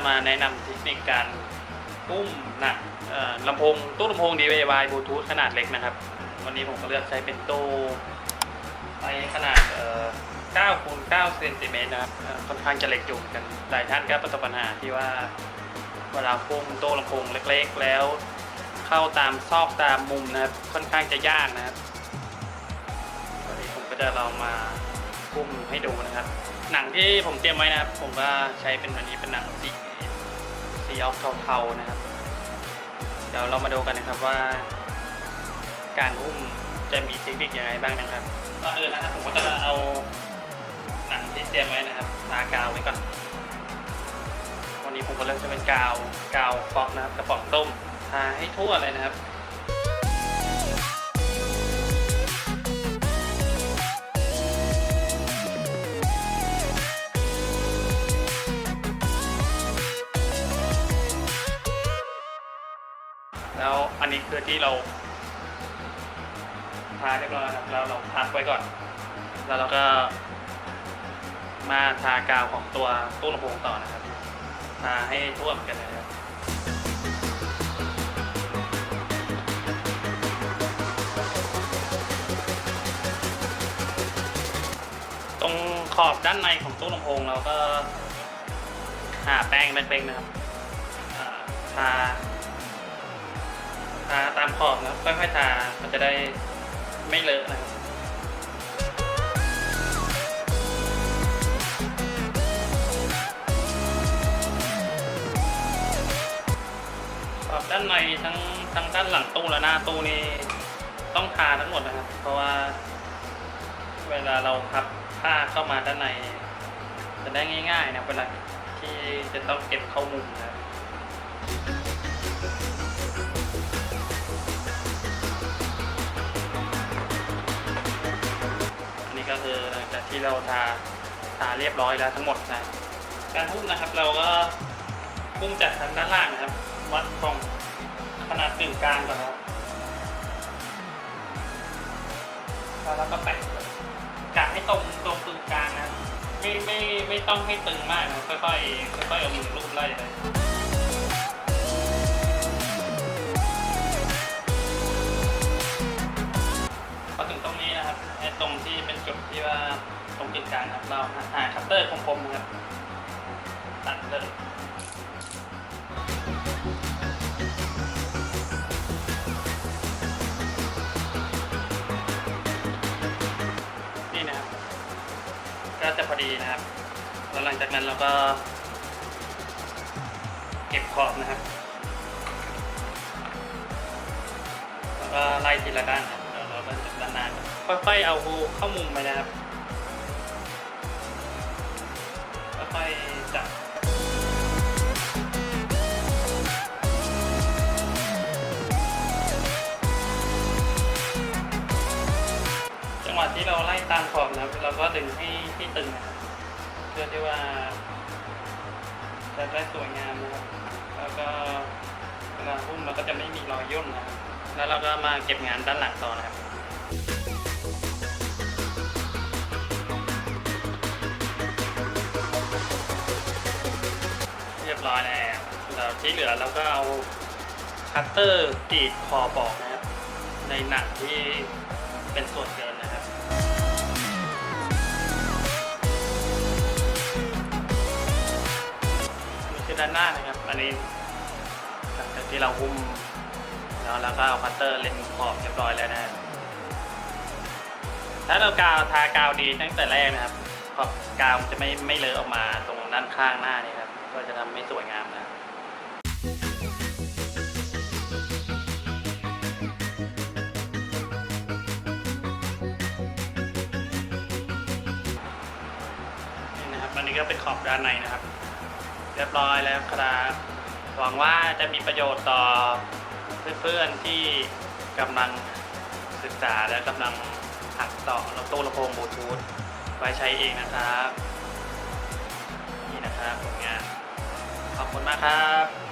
จะมาแนะนำเทคนิคการอุ้มหนักลำโพงตู้ลำโพง DIY Bluetooth ขนาดเล็กนะครับ วันนี้ผมก็เลือกใช้เป็นตู้ไปขนาด9คูณ9เซนติเมตรนะครับค่อนข้างจะเล็กจุกกัน หลายท่านก็ประสบปัญหาที่ว่าเวลาพุ่มตู้ลำโพงเล็กๆ แล้ว เข้าตามซอกตามมุมนะครับ ค่อนข้างจะยากนะครับวันนี้ผมก็จะลองมาพุ่มให้ดูนะครับ หนังที่ผมเตรียมไว้นะครับ ผมก็ใช้เป็นวันนี้เป็นหนังสี สีออกเทาๆนะครับ เดี๋ยวเรามาดูกันนะครับว่า การอุ้มจะมีเทคนิคยังไงบ้างนะครับก่อนอื่นนะครับผมก็จะเอาหนังที่เตรียมไว้นะครับทากาวไว้ก่อนวันนี้ผมก็เริ่มจะเป็นกาวกาวฟอกนะครับกระป๋องต้มทาให้ทั่วเลยนะครับ แล้วอันนี้คือที่เราทาเรียบร้อยแล้วครับแล้วเราพักไว้ก่อน แล้วเราก็ มาทากาวของตัวตู้ลำโพงต่อนะครับทาให้ทั่วเหมือนกันเลยนะครับตรงขอบด้านในของตู้ลำโพงเราก็หาแป้งเป้งๆนะครับทา ทาตามขอบนะครับค่อยๆทามันจะได้ไม่เลอะนะครับขอบด้านในทั้งทั้งด้านหลังตู้และหน้าตู้นี่ต้องทาทั้งหมดนะครับ เพราะว่าเวลาเราพับผ้าเข้ามาด้านใน จะได้ง่ายๆนะเวลาที่จะต้องเก็บเข้ามุมนะ ที่เราทาทาเรียบร้อยแล้วทั้งหมดนะ การหุ้มนะครับเราก็หุ้มจากทางด้านล่างนะครับ วัดของขนาดกึ่งกลางก่อนครับแล้วก็แปะกะให้ตรงตรงกึ่งกลางนะไม่ไม่ไม่ต้องให้ตึงมากนะค่อยๆค่อยๆเอามือลูบไล่ไปพอถึงตรงนี้นะครับไอ้ตรงที่เป็นจุดที่ว่า ตรงกึ่งกลางครับเราหาคัตเตอร์คมๆนะครับตัดเลยนี่นะครับ ก็จะพอดีนะครับ แล้วหลังจากนั้นเราก็เก็บขอบนะครับ แล้วก็ไล่ทีละด้านครับเราเริ่มจากด้านหน้าค่อยๆเอาเข้ามุมไปนะครับ ค่อยจับจังหวะที่เราไล่ตามขอบนะครับเราก็ดึงให้ให้ตึงนะครับเพื่อที่ว่าจะได้สวยงามนะครับ แล้วก็เวลาหุ้มเราก็จะไม่มีรอยย่นนะครับ แล้วเราก็มาเก็บงานด้านหลังต่อนะครับ บร้อยแล้วเราที่เหลือเราก็เอาคัตเตอร์กรีดคอบออกนะครับ ในหนังที่เป็นส่วนเกินนะครับนี่คือด้านหน้านะครับ อันนี้หลังจากที่เราหุ้มแล้วเราก็เอาคัตเตอร์เล็มขอบเรียบร้อยแล้วนะครับถ้าเรากาวทากาวดีตั้งแต่แรกนะครับขอบกาวมันจะไม่ไม่เลอะออกมาตรงด้านข้างหน้านี่ครับ ก็จะทำให้สวยงามนะนี่นะครับอันนี้ก็เป็นขอบด้านในนะครับ เรียบร้อยแล้วครับหวังว่าจะมีประโยชน์ต่อเพื่อนๆที่กำลังศึกษาและกำลังหัดต่อลำตู้ลำโพงบลูทูธไว้ใช้เองนะครับ นี่นะครับผลงาน ขอบคุณมากครับ